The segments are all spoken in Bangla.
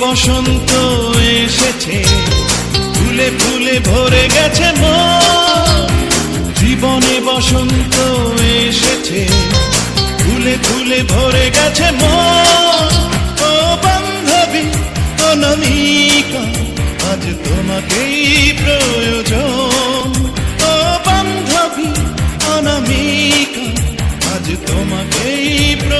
বসন্ত এসেছে। ফুলে ফুলে ভরে গেছে জীবনে বসন্ত এসেছে। ফুলে ফুলে ভরে গেছে ও বান্ধবী অনামিকা আজ তোমাকেই প্রয়োজন। ও বান্ধবী অনামিকা আজ তোমাকেই প্রয়োজন।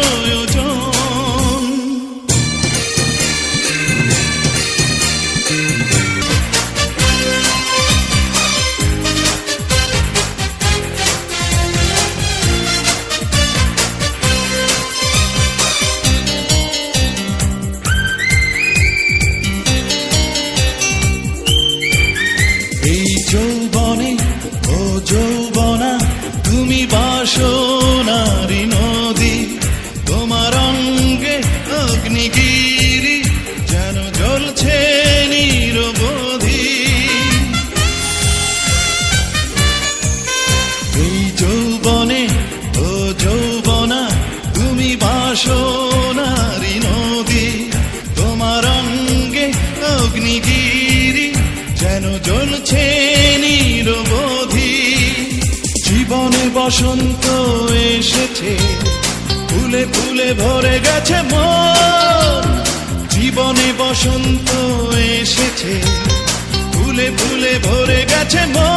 বসন্ত এসেছে, ফুলে ফুলে ভরে গেছে মন। জীবনে বসন্ত এসেছে, ফুলে ফুলে ভরে গেছে মন।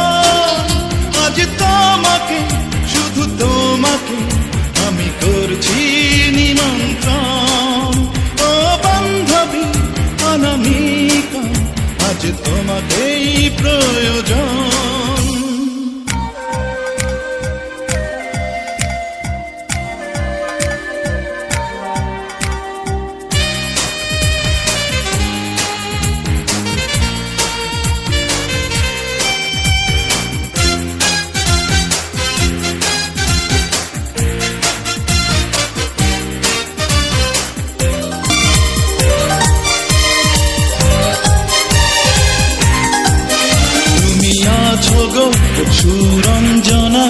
সুরঞ্জনা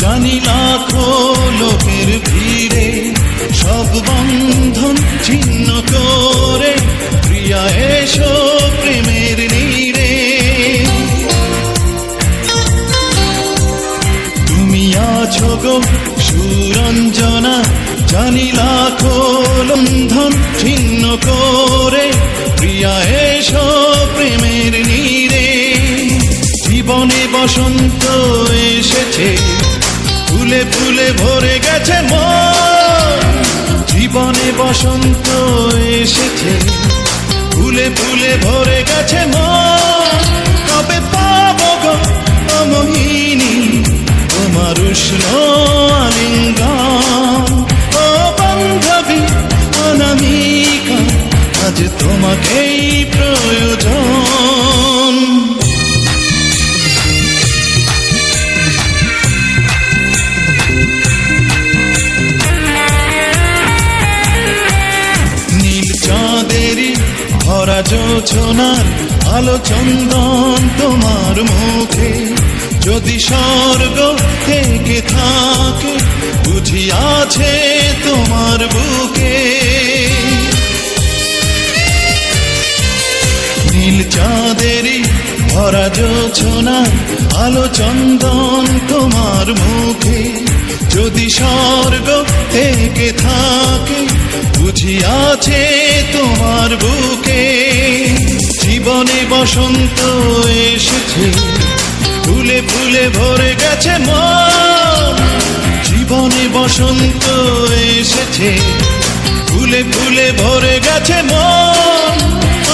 জানি লাখো লোকের ভিড়ে, সব বন্ধন ছিন্ন করে, প্রিয়া, এসো প্রেমের নীড়ে। তুমি আছো গো সুরঞ্জনা, জানি লাখো লন্ধন ছিন্ন করে, প্রিয়া, এসো প্রেমের নীরে জীবনে বসন্ত ফুলে ফুলে ভরে গেছে মন। জীবনে বসন্ত এসেছে। ফুলে ফুলে ভরে গেছে মন। কবে পাবো তোমার উষ্ণ আলিঙ্গন। বান্ধবী অনামিকা, আজ তোমাকেই ভরা যোছনার আলো চন্দন তোমার মুখে। যদি স্বর্গ থেকে থাকে, বুঝি আছে তোমার বুকে। নীল চাঁদেরই ভরা যোছনার আলো চন্দন তোমার মুখে। যদি স্বর্গ থেকে থাকে, বুঝি আছে তোমার বুকে বসন্ত এসেছে। ফুলে ফুলে ভরে গেছে মন। জীবনে বসন্ত এসেছে। ফুলে ফুলে ভরে গেছে মন।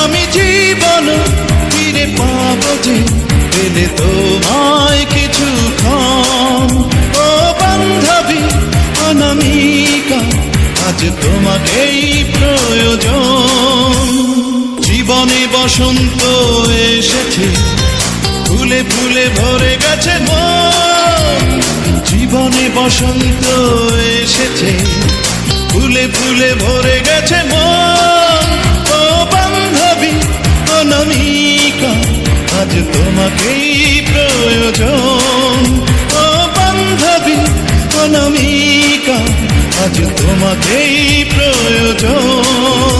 আমি জীবন ফিরে পাবো যে, পেলে তোমায় বসন্ত এসেছে। ফুলে ফুলে ভরে গেছে মন। জীবনে বসন্ত এসেছে। ফুলে ফুলে ভরে গেছে মন। ও বান্ধবী, অনামিকা, আজ তোমাকেই প্রয়োজন। ও বান্ধবী, অনামিকা, আজ তোমাকেই প্রয়োজন।